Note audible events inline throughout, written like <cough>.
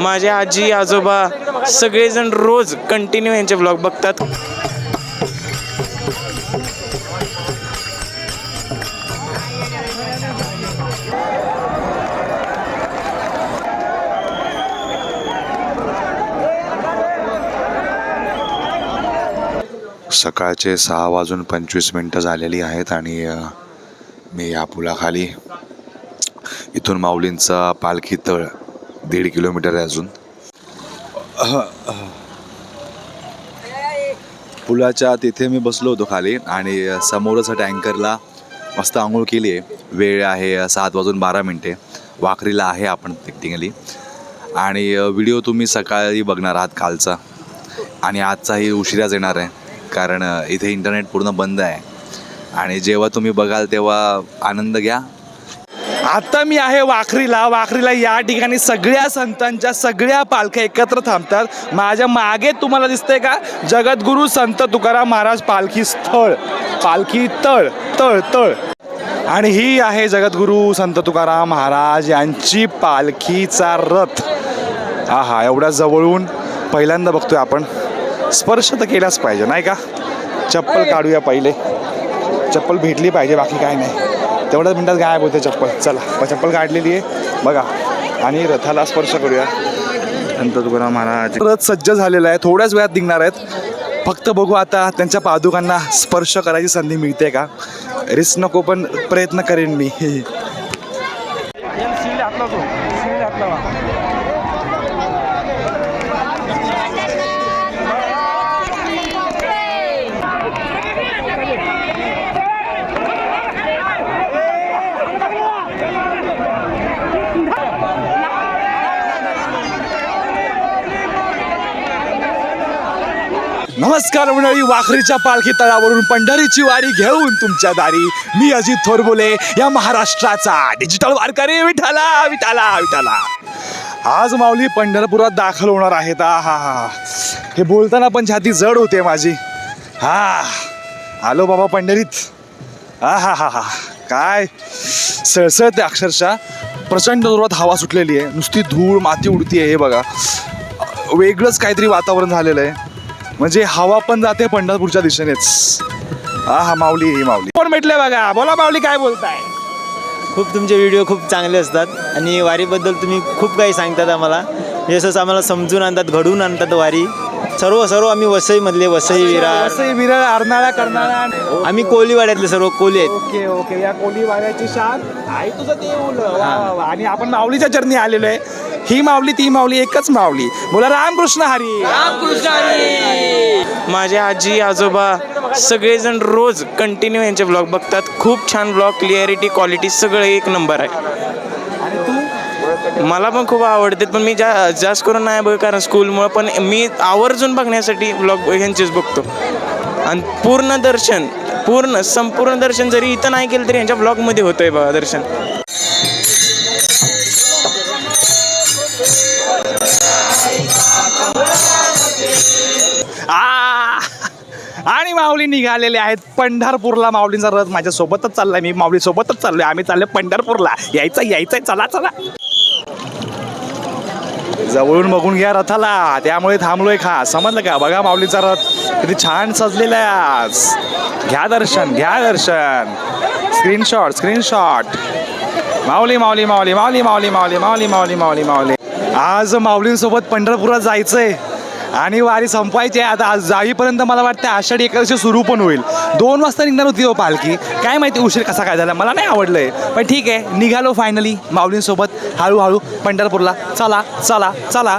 माझे आजी आजोबा सगळेजण रोज कंटिन्यू यांचे ब्लॉग बघतात. सकाळचे सहा वाजून पंचवीस मिनटं झालेली आहेत आणि मी या पुलाखाली. इथून माऊलींचा पालखी तळ. दीड किलोमीटर आहे अजून. पुलाच्या तिथे मी बसलो होतो खाली आणि समोरच टँकरला मस्त आंघोळ केली आहे. वेळ आहे सात वाजून बारा मिनटे. वाखरीला आहे आपण टिंगली आणि व्हिडिओ तुम्ही सकाळी बघणार आहात कालचा. आणि आजचाही उशिराच येणार आहे कारण इथे इंटरनेट पूर्ण बंद आहे. आणि जेव्हा तुम्ही बघाल तेव्हा आनंद घ्या. आता मी आहे वाखरीला. वाखरीला या ठिकाणी सगळ्या संतांच्या सगळ्या पालख्या एकत्र थांबतात. माझ्या मागे तुम्हाला दिसतंय का? जगद्गुरू संत तुकाराम महाराज पालखी स्थळ. पालखी तळ तळ तळ. आणि ही आहे जगद्गुरू संत तुकाराम महाराज यांची पालखीचा रथ. हा हा एवढ्या जवळून पहिल्यांदा बघतोय आपण. स्पर्श तर केलाच पाहिजे नाही का? चप्पल काढूया पहिले. चप्पल भेटली पाहिजे बाकी काय नाही. तेवढ्याच मिनटात गायब होते चप्पल. चला प- चप्पल काढलेली आहे. बघा आणि रथाला स्पर्श करूया. संत तुकाराम महाराज. रथ सज्ज झालेला आहे. थोड्याच वेळात निघणार आहेत. फक्त बघू आता त्यांच्या पादुकांना स्पर्श करायची संधी मिळते का? रिस्क नको पण प्रयत्न करेन मी. <laughs> नमस्कार मंडळी वाखरीच्या पालखी तळावरून पंढरीची वारी घेऊन तुमच्या दारी. मी अजित थोरबोले या महाराष्ट्राचा डिजिटल वारकरी विठाला विठाला विठाला आज माऊली पंढरपुरात दाखल होणार आहेत. आ हा हा हे. बोलताना पण छाती जड होते माझी. हा. आलो बाबा पंढरीत. हा हा हा हा. काय? सळसळते अक्षरशः. प्रचंड जोरात हवा सुटलेली आहे. नुसती धूळ माती उडती आहे हे बघा. वेगळंच काहीतरी वातावरण झालेलं आहे. म्हणजे हवा पण जाते पंढरपूरच्या दिशेनेच. हा हा माऊली ही माऊली. कोण भेटले बघा? बोला माऊली काय बोलताय? खूप तुमचे व्हिडिओ खूप चांगले असतात आणि वारीबद्दल तुम्ही खूप काही सांगतात आम्हाला. जसं आम्हाला समजून आणतात घडवून आणतात वारी. सर्व सर्व आम्ही वसईमधले वसई विरार. असं विरळ अर्नाळा करणारा आम्ही कोलीवाड्यातले सर्व कोली आहेत. Okay okay. या कोली वाऱ्याची शान. आई तुझं देऊल वा, वा, वा. आणि आपण माऊलीच्या चरणी आलेलो आहे. ही माऊली ती माऊली एकच माऊली. बोला रामकृष्ण हरी. माझे आजी आजोबा सगळेजण रोज कंटिन्यू यांचे ब्लॉग बघतात. खूप छान ब्लॉग क्लिअरिटी क्वालिटी सगळं एक नंबर आहे. मला पण खूप आवडते पण मी जा जास्त करून नाही बघ कारण स्कूलमुळं पण मी आवर्जून बघण्यासाठी ब्लॉग यांचेच बघतो. आणि पूर्ण दर्शन पूर्ण संपूर्ण दर्शन जरी इथं नाही केलं तरी यांच्या ब्लॉगमध्ये होतं आहे बघा दर्शन. आणि माऊली निघालेले आहेत. पंढरपूरला माऊलींचा रथ माझ्यासोबतच चाललाय. मी माऊली सोबतच चाललोय. आम्ही चालले पंढरपूरला. यायचं यायचंय. चला चला. जवळून बघून घ्या रथाला. त्यामुळे थांबलोय खा. समजलं का? बघा माऊलीचा रथ. किती छान सजलेला आहे आज. घ्या दर्शन घ्या दर्शन. स्क्रीनशॉट स्क्रीनशॉट माऊली माऊली माऊली माऊली माऊली माऊली माऊली माऊली माऊली माऊली. आज माऊलींसोबत पंढरपुरात जायचंय. आणि वारी संपवायची आहे. आता आज जाईपर्यंत मला वाटतं आषाढी एकादशी सुरू पण होईल. दोन वाजता निघणार होती हो पालखी. काय माहिती उशीर कसा काय झाला? मला नाही आवडलं आहे पण ठीक आहे. निघालो फायनली माऊलींसोबत. हळूहळू पंढरपूरला. चला चला चला.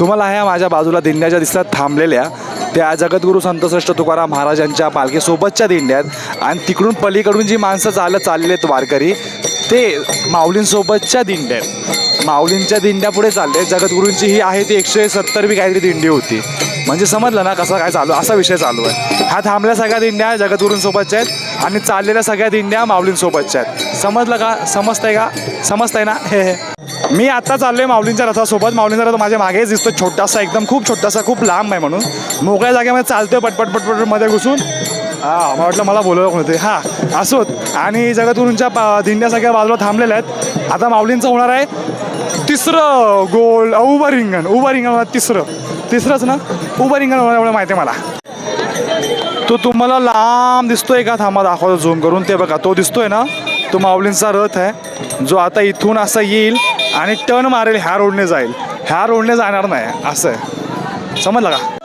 तुम्हाला ह्या माझ्या बाजूला दिंड्याच्या दिसतात थांबलेल्या. त्या जगद्गुरू संतश्रेष्ठ तुकाराम महाराजांच्या पालखीसोबतच्या दिंड्या आहेत आणि तिकडून पलीकडून जी माणसं चालत चाललेले आहेत वारकरी ते माऊलींसोबतच्या दिंड्या आहेत माऊलींच्या दिंड्या पुढे चालले जगद्गुरूंची ही आहे ती एकशे सत्तरवी काहीतरी दिंडी होती. म्हणजे समजलं ना कसं काय चालू असा विषय चालू आहे. ह्या थांबल्या सगळ्या दिंड्या जगद्गुरूंसोबतच्या आहेत आणि चाललेल्या सगळ्या दिंड्या माऊलींसोबतच्या आहेत. समजलं का? समजतंय का? समजतंय ना? हे हे. मी आत्ता चाललोय माऊलींच्या रथासोबत. माऊलींचा रथ माझ्या मागेच दिसतो छोटासा एकदम खूप छोटासा खूप लांब आहे म्हणून. मोकळ्या जागेमध्ये चालतोय पटपट पटपटमध्ये घुसून. हां मला वाटलं मला बोलवलं कोणते हां असोत. आणि जगतगुरूंच्या पा- दिंड्या बाजूला थांबलेल्या आहेत. आता माऊलींचं होणार आहे तिसरं गोल उभं रिंगण. उभं रिंगण होणार तिसरं. तिसरंच ना? उभं रिंगण होणार एवढं माहिती आहे मला. तो तुम्हाला लांब दिसतोय का? थांबा दाखवतो झूम करून. ते बघा तो दिसतोय ना? तो माऊलींचा रथ आहे. जो आता इथून असा येईल. आणि टर्न मारेल ह्या रोडने जाईल. ह्या रोडने जाणार नाही. असं आहे. समजलं का?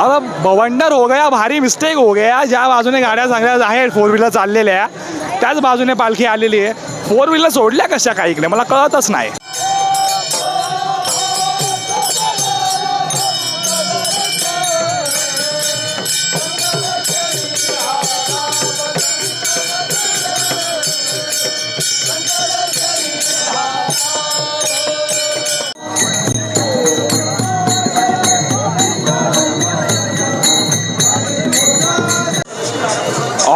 अरे बवंडर हो गया भारी मिस्टेक हो गया. ज्या बाजूने गाड्या चांगल्या आहेत फोर व्हीलर चाललेल्या त्याच बाजूने पालखी आलेली आहे. फोर व्हीलर सोडल्या कशा काही इकडे मला कळतच नाही.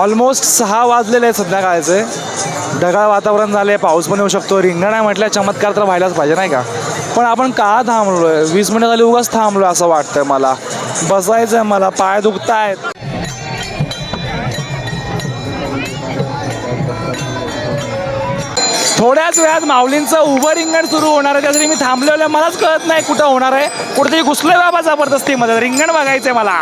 ऑलमोस्ट सहा वाजलेले आहेत संध्याकाळचे. ढगाळ वातावरण झाले पाऊस पण येऊ शकतो. रिंगण आहे म्हटल्या चमत्कार तर व्हायलाच पाहिजे नाही का? पण आपण का थांबलो आहे वीस मिनिटं झाली उगाच थांबलो असं वाटतंय मला. बसायचं आहे मला पाय दुखतायत. थोड्याच वेळात माऊलींचं उभं रिंगण सुरू होणार आहे. त्यासाठी मी थांबलेलं आहे. मलाच कळत नाही कुठं होणार आहे. कुठेतरी घुसलोय बाबा जबरदस्तीमध्ये. रिंगण बघायचंय मला.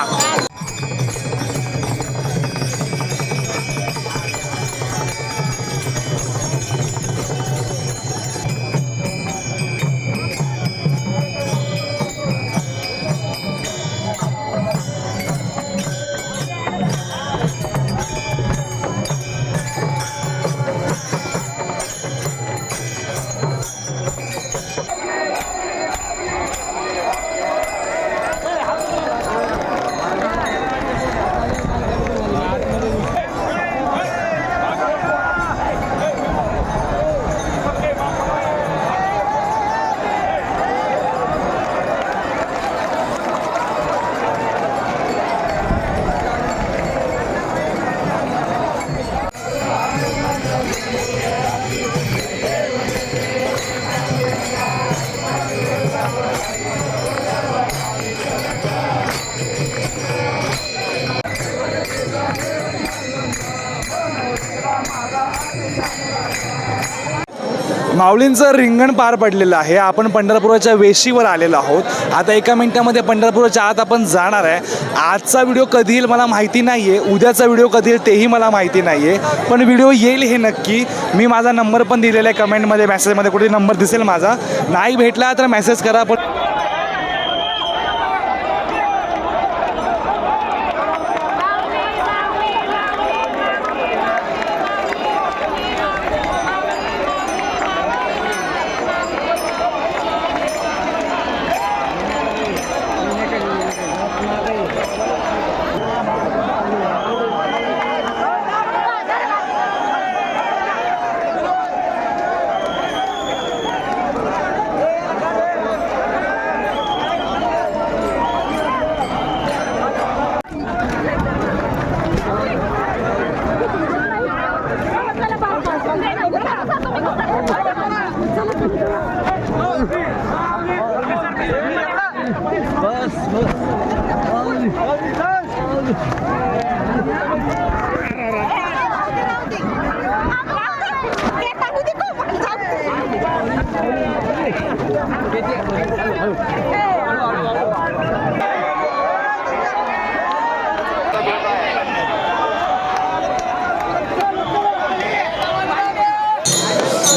माऊलींचं रिंगण पार पडलेलं आहे. आपण पंढरपुराच्या वेशीवर आलेलो आहोत. आता एका मिनिटामध्ये पंढरपुराच्या आत आपण जाणार आहे. आजचा व्हिडिओ कधी येईल मला माहिती नाही आहे उद्याचा व्हिडिओ कधी येईल तेही मला माहिती नाही आहे पण व्हिडिओ येईल हे नक्की. मी माझा नंबर पण दिलेला आहे कमेंटमध्ये मेसेजमध्ये. कुठे नंबर दिसेल माझा. नाही भेटला तर मेसेज करा पण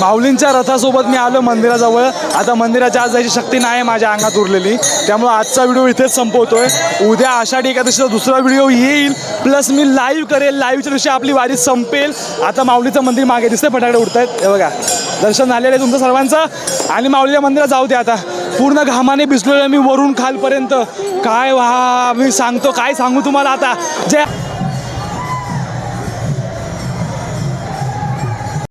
माऊलींच्या रथासोबत मी आलो मंदिराजवळ. आता मंदिराच्या आज जायची शक्ती नाही माझ्या अंगात उरलेली. त्यामुळे आजचा व्हिडिओ इथेच संपवतोय. उद्या आषाढी एकादशीचा दुसरा व्हिडिओ येईल. प्लस मी लाईव्ह करेल. लाईव्हच्या दिवशी आपली वारी संपेल. आता माऊलीचं मंदिर मागे दिसतंय. फटाकडे उडतायत. हे बघा. दर्शन झालेलं आहे तुमचं सर्वांचं. आणि माऊलीच्या मंदिरात जाऊ दे आता. पूर्ण घामाने भिजलेलो आहे मी वरून खालपर्यंत. काय वा मी सांगतो. काय सांगू तुम्हाला आता? जे